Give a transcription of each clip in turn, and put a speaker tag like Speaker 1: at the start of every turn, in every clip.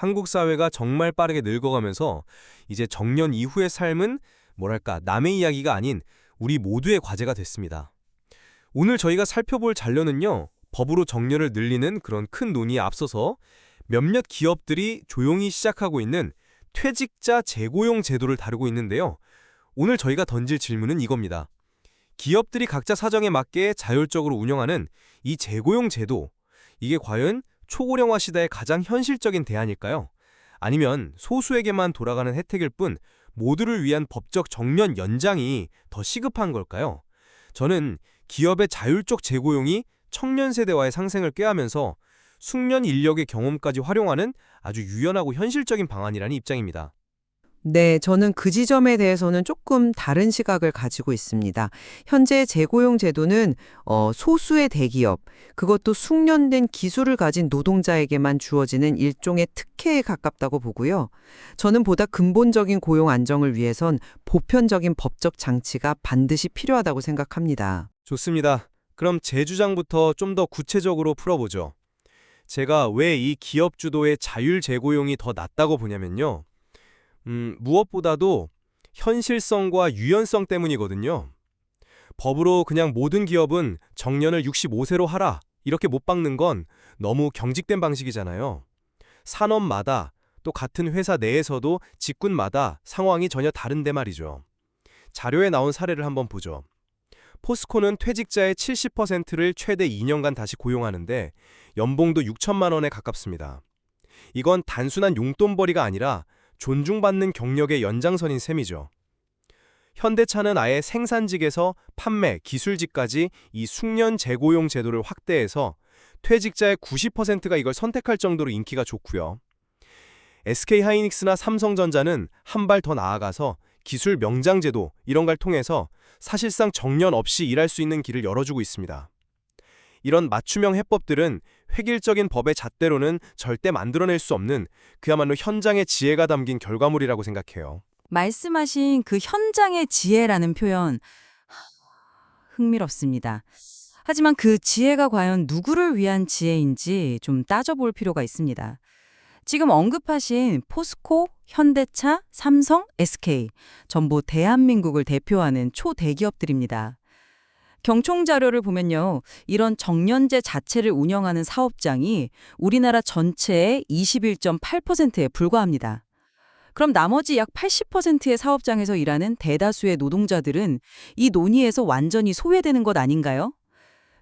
Speaker 1: 한국 사회가 정말 빠르게 늙어가면서 이제 정년 이후의 삶은 뭐랄까 남의 이야기가 아닌 우리 모두의 과제가 됐습니다. 오늘 저희가 살펴볼 잔료는요. 법으로 정년을 늘리는 그런 큰 논의에 앞서서 몇몇 기업들이 조용히 시작하고 있는 퇴직자 재고용 제도를 다루고 있는데요. 오늘 저희가 던질 질문은 이겁니다. 기업들이 각자 사정에 맞게 자율적으로 운영하는 이 재고용 제도, 이게 과연 초고령화 시대의 가장 현실적인 대안일까요? 아니면 소수에게만 돌아가는 혜택일 뿐 모두를 위한 법적 정년 연장이 더 시급한 걸까요? 저는 기업의 자율적 재고용이 청년 세대와의 상생을 꾀하면서 숙련 인력의 경험까지 활용하는 아주 유연하고 현실적인 방안이라는 입장입니다.
Speaker 2: 네, 저는 그 지점에 대해서는 조금 다른 시각을 가지고 있습니다. 현재 재고용 제도는 어, 소수의 대기업, 그것도 숙련된 기술을 가진 노동자에게만 주어지는 일종의 특혜에 가깝다고 보고요. 저는 보다 근본적인 고용 안정을 위해선 보편적인 법적 장치가 반드시 필요하다고 생각합니다.
Speaker 1: 좋습니다. 그럼 제 주장부터 좀 더 구체적으로 풀어보죠. 제가 왜 이 기업 주도의 자율 재고용이 더 낫다고 보냐면요. 음, 무엇보다도 현실성과 유연성 때문이거든요. 법으로 그냥 모든 기업은 정년을 65세로 하라 이렇게 못 박는 건 너무 경직된 방식이잖아요. 산업마다 또 같은 회사 내에서도 직군마다 상황이 전혀 다른데 말이죠. 자료에 나온 사례를 한번 보죠. 포스코는 퇴직자의 70%를 최대 2년간 다시 고용하는데 연봉도 6천만 원에 가깝습니다. 이건 단순한 용돈벌이가 아니라 존중받는 경력의 연장선인 셈이죠. 현대차는 아예 생산직에서 판매, 기술직까지 이 숙련 재고용 제도를 확대해서 퇴직자의 90%가 이걸 선택할 정도로 인기가 좋고요. SK하이닉스나 삼성전자는 한 발 더 나아가서 기술 명장 제도 이런 걸 통해서 사실상 정년 없이 일할 수 있는 길을 열어주고 있습니다. 이런 맞춤형 해법들은 획일적인 법의 잣대로는 절대 만들어낼 수 없는 그야말로 현장의 지혜가 담긴 결과물이라고 생각해요.
Speaker 3: 말씀하신 그 현장의 지혜라는 표현 하, 흥미롭습니다. 하지만 그 지혜가 과연 누구를 위한 지혜인지 좀 따져볼 필요가 있습니다. 지금 언급하신 포스코, 현대차, 삼성, SK 전부 대한민국을 대표하는 초대기업들입니다. 경총 자료를 보면요. 이런 정년제 자체를 운영하는 사업장이 우리나라 전체의 21.8%에 불과합니다. 그럼 나머지 약 80%의 사업장에서 일하는 대다수의 노동자들은 이 논의에서 완전히 소외되는 것 아닌가요?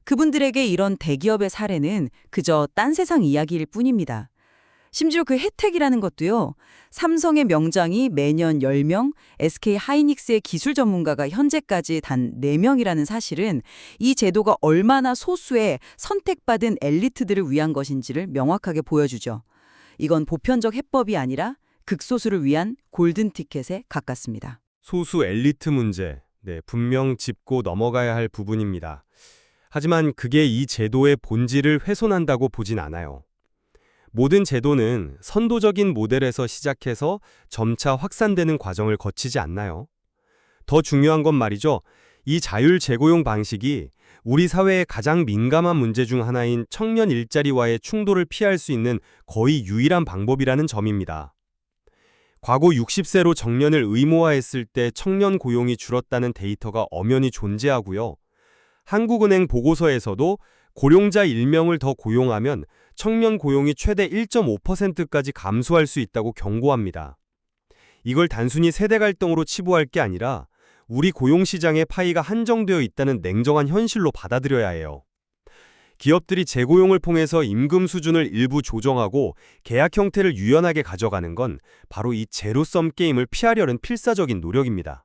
Speaker 3: 그분들에게 이런 대기업의 사례는 그저 딴 세상 이야기일 뿐입니다. 심지어 그 혜택이라는 것도요. 삼성의 명장이 매년 10명, SK 하이닉스의 기술 전문가가 현재까지 단 4명이라는 사실은 이 제도가 얼마나 소수의 선택받은 엘리트들을 위한 것인지를 명확하게 보여주죠. 이건 보편적 해법이 아니라 극소수를 위한 골든 티켓에 가깝습니다.
Speaker 1: 소수 엘리트 문제, 네, 분명 짚고 넘어가야 할 부분입니다. 하지만 그게 이 제도의 본질을 훼손한다고 보진 않아요. 모든 제도는 선도적인 모델에서 시작해서 점차 확산되는 과정을 거치지 않나요? 더 중요한 건 말이죠. 이 자율 재고용 방식이 우리 사회의 가장 민감한 문제 중 하나인 청년 일자리와의 충돌을 피할 수 있는 거의 유일한 방법이라는 점입니다. 과거 60세로 정년을 의무화했을 때 청년 고용이 줄었다는 데이터가 엄연히 존재하고요. 한국은행 보고서에서도 고령자 1명을 더 고용하면 청년 고용이 최대 1.5%까지 감소할 수 있다고 경고합니다. 이걸 단순히 세대 갈등으로 치부할 게 아니라 우리 고용시장의 파이가 한정되어 있다는 냉정한 현실로 받아들여야 해요. 기업들이 재고용을 통해서 임금 수준을 일부 조정하고 계약 형태를 유연하게 가져가는 건 바로 이 제로섬 게임을 피하려는 필사적인 노력입니다.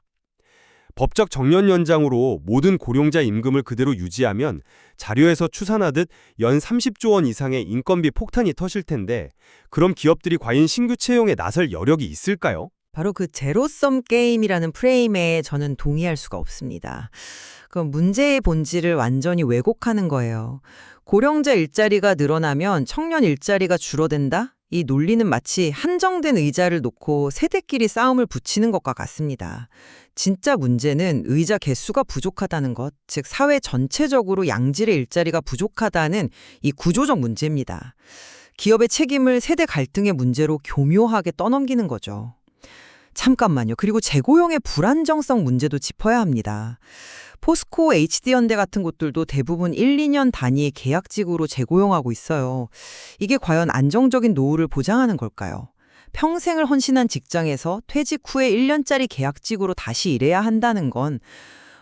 Speaker 1: 법적 정년 연장으로 모든 고령자 임금을 그대로 유지하면 자료에서 추산하듯 연 30조 원 이상의 인건비 폭탄이 터질 텐데 그럼 기업들이 과연 신규 채용에 나설 여력이 있을까요?
Speaker 4: 바로 그 제로섬 게임이라는 프레임에 저는 동의할 수가 없습니다. 그 문제의 본질을 완전히 왜곡하는 거예요. 고령자 일자리가 늘어나면 청년 일자리가 줄어든다? 이 논리는 마치 한정된 의자를 놓고 세대끼리 싸움을 붙이는 것과 같습니다. 진짜 문제는 의자 개수가 부족하다는 것, 즉 사회 전체적으로 양질의 일자리가 부족하다는 이 구조적 문제입니다. 기업의 책임을 세대 갈등의 문제로 교묘하게 떠넘기는 거죠. 잠깐만요. 그리고 재고용의 불안정성 문제도 짚어야 합니다. 포스코, HD현대 같은 곳들도 대부분 1, 2년 단위의 계약직으로 재고용하고 있어요. 이게 과연 안정적인 노후를 보장하는 걸까요? 평생을 헌신한 직장에서 퇴직 후에 1년짜리 계약직으로 다시 일해야 한다는 건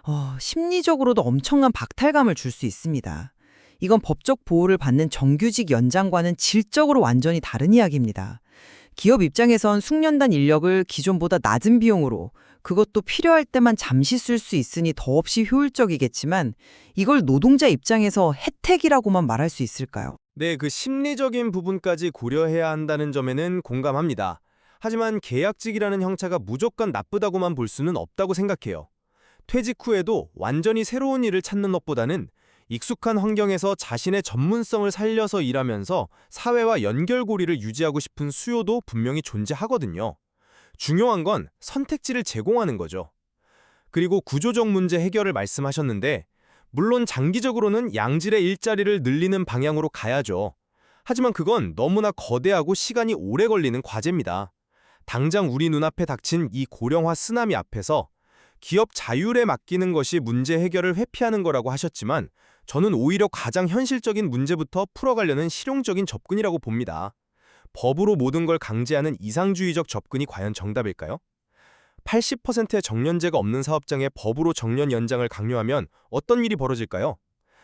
Speaker 4: 어, 심리적으로도 엄청난 박탈감을 줄 수 있습니다. 이건 법적 보호를 받는 정규직 연장과는 질적으로 완전히 다른 이야기입니다. 기업 입장에선 숙련단 인력을 기존보다 낮은 비용으로 그것도 필요할 때만 잠시 쓸 수 있으니 더없이 효율적이겠지만 이걸 노동자 입장에서 혜택이라고만 말할 수 있을까요?
Speaker 1: 네, 그 심리적인 부분까지 고려해야 한다는 점에는 공감합니다. 하지만 계약직이라는 형태가 무조건 나쁘다고만 볼 수는 없다고 생각해요. 퇴직 후에도 완전히 새로운 일을 찾는 것보다는 익숙한 환경에서 자신의 전문성을 살려서 일하면서 사회와 연결고리를 유지하고 싶은 수요도 분명히 존재하거든요. 중요한 건 선택지를 제공하는 거죠. 그리고 구조적 문제 해결을 말씀하셨는데 물론 장기적으로는 양질의 일자리를 늘리는 방향으로 가야죠. 하지만 그건 너무나 거대하고 시간이 오래 걸리는 과제입니다. 당장 우리 눈앞에 닥친 이 고령화 쓰나미 앞에서 기업 자율에 맡기는 것이 문제 해결을 회피하는 거라고 하셨지만 저는 오히려 가장 현실적인 문제부터 풀어가려는 실용적인 접근이라고 봅니다. 법으로 모든 걸 강제하는 이상주의적 접근이 과연 정답일까요? 80%의 정년제가 없는 사업장에 법으로 정년 연장을 강요하면 어떤 일이 벌어질까요?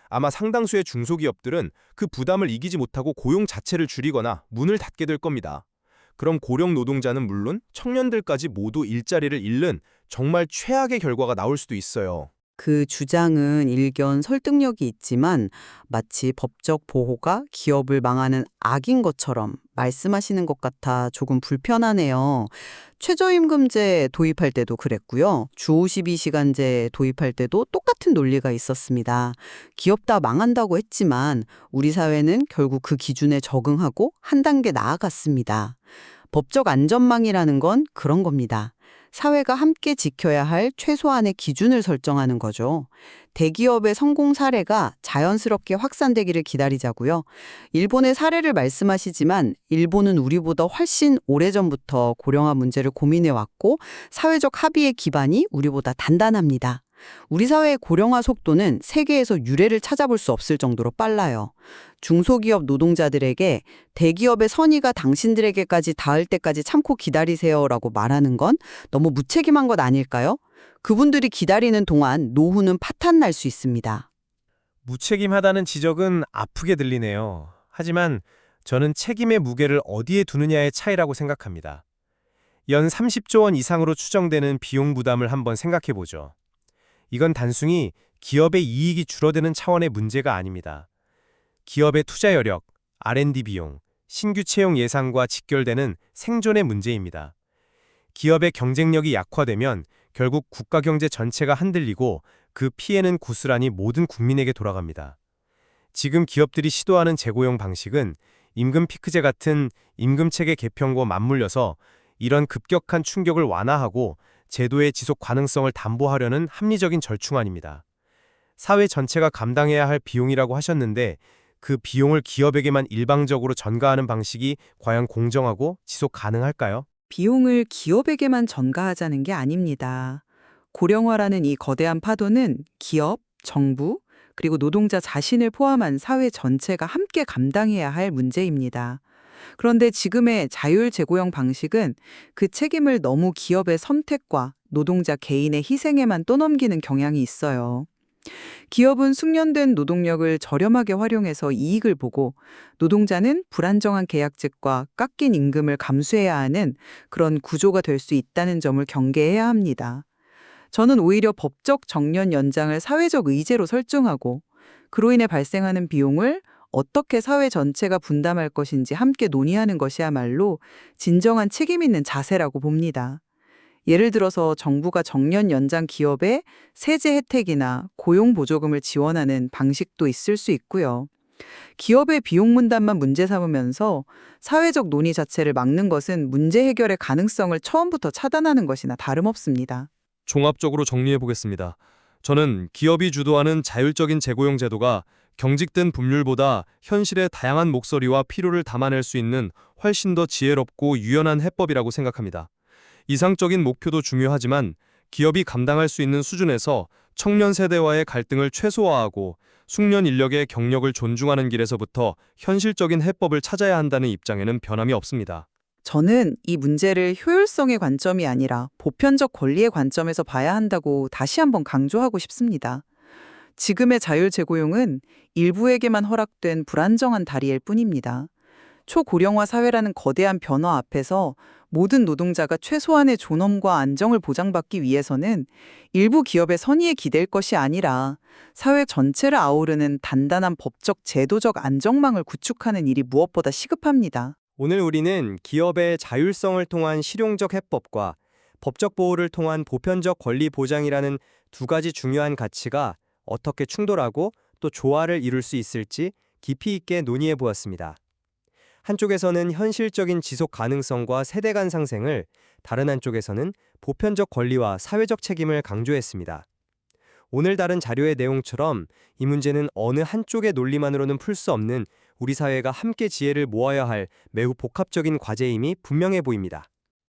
Speaker 1: 아마 상당수의 중소기업들은 그 부담을 이기지 못하고 고용 자체를 줄이거나 문을 닫게 될 겁니다. 그럼 고령 노동자는 물론 청년들까지 모두 일자리를 잃는 정말 최악의 결과가 나올 수도 있어요.
Speaker 2: 그 주장은 일견 설득력이 있지만 마치 법적 보호가 기업을 망하는 악인 것처럼 말씀하시는 것 같아 조금 불편하네요. 최저임금제 도입할 때도 그랬고요. 주 52시간제 도입할 때도 똑같은 논리가 있었습니다. 기업 다 망한다고 했지만 우리 사회는 결국 그 기준에 적응하고 한 단계 나아갔습니다. 법적 안전망이라는 건 그런 겁니다. 사회가 함께 지켜야 할 최소한의 기준을 설정하는 거죠. 대기업의 성공 사례가 자연스럽게 확산되기를 기다리자고요. 일본의 사례를 말씀하시지만 일본은 우리보다 훨씬 오래전부터 고령화 문제를 고민해 왔고 사회적 합의의 기반이 우리보다 단단합니다. 우리 사회의 고령화 속도는 세계에서 유례를 찾아볼 수 없을 정도로 빨라요. 중소기업 노동자들에게 대기업의 선의가 당신들에게까지 닿을 때까지 참고 기다리세요라고 말하는 건 너무 무책임한 것 아닐까요? 그분들이 기다리는 동안 노후는 파탄 날 수 있습니다.
Speaker 5: 무책임하다는 지적은 아프게 들리네요. 하지만 저는 책임의 무게를 어디에 두느냐의 차이라고 생각합니다. 연 30조 원 이상으로 추정되는 비용 부담을 한번 생각해 보죠. 이건 단순히 기업의 이익이 줄어드는 차원의 문제가 아닙니다. 기업의 투자 여력, R&D 비용, 신규 채용 예상과 직결되는 생존의 문제입니다. 기업의 경쟁력이 약화되면 결국 국가 경제 전체가 흔들리고 그 피해는 고스란히 모든 국민에게 돌아갑니다. 지금 기업들이 시도하는 재고용 방식은 임금 피크제 같은 임금 체계 개편과 맞물려서 이런 급격한 충격을 완화하고 제도의 지속 가능성을 담보하려는 합리적인 절충안입니다. 사회 전체가 감당해야 할 비용이라고 하셨는데 그 비용을 기업에게만 일방적으로 전가하는 방식이 과연 공정하고 지속 가능할까요?
Speaker 2: 비용을 기업에게만 전가하자는 게 아닙니다. 고령화라는 이 거대한 파도는 기업, 정부, 그리고 노동자 자신을 포함한 사회 전체가 함께 감당해야 할 문제입니다. 그런데 지금의 자율 재고용 방식은 그 책임을 너무 기업의 선택과 노동자 개인의 희생에만 떠넘기는 경향이 있어요. 기업은 숙련된 노동력을 저렴하게 활용해서 이익을 보고 노동자는 불안정한 계약직과 깎인 임금을 감수해야 하는 그런 구조가 될 수 있다는 점을 경계해야 합니다. 저는 오히려 법적 정년 연장을 사회적 의제로 설정하고 그로 인해 발생하는 비용을 어떻게 사회 전체가 분담할 것인지 함께 논의하는 것이야말로 진정한 책임 있는 자세라고 봅니다. 예를 들어서 정부가 정년 연장 기업에 세제 혜택이나 고용 보조금을 지원하는 방식도 있을 수 있고요. 기업의 비용 분담만 문제 삼으면서 사회적 논의 자체를 막는 것은 문제 해결의 가능성을 처음부터 차단하는 것이나 다름없습니다.
Speaker 1: 종합적으로 정리해 보겠습니다. 저는 기업이 주도하는 자율적인 재고용 제도가
Speaker 6: 경직된 법률보다 현실의 다양한 목소리와 필요를 담아낼 수 있는 훨씬 더 지혜롭고 유연한 해법이라고 생각합니다. 이상적인 목표도 중요하지만 기업이 감당할 수 있는 수준에서 청년 세대와의 갈등을 최소화하고 숙련 인력의 경력을 존중하는 길에서부터 현실적인 해법을 찾아야 한다는 입장에는 변함이 없습니다.
Speaker 2: 저는 이 문제를 효율성의 관점이 아니라 보편적 권리의 관점에서 봐야 한다고 다시 한번 강조하고 싶습니다. 지금의 자율 재고용은 일부에게만 허락된 불안정한 다리일 뿐입니다. 초고령화 사회라는 거대한 변화 앞에서 모든 노동자가 최소한의 존엄과 안정을 보장받기 위해서는 일부 기업의 선의에 기댈 것이 아니라 사회 전체를 아우르는 단단한 법적 제도적 안정망을 구축하는 일이 무엇보다 시급합니다.
Speaker 1: 오늘 우리는 기업의 자율성을 통한 실용적 해법과 법적 보호를 통한 보편적 권리 보장이라는 두 가지 중요한 가치가 어떻게 충돌하고 또 조화를 이룰 수 있을지 깊이 있게 논의해 보았습니다. 한쪽에서는 현실적인 지속 가능성과 세대 간 상생을, 다른 한쪽에서는 보편적 권리와 사회적 책임을 강조했습니다. 오늘 다른 자료의 내용처럼 이 문제는 어느 한쪽의 논리만으로는 풀 수 없는 우리 사회가 함께 지혜를 모아야 할 매우 복합적인 과제임이 분명해 보입니다.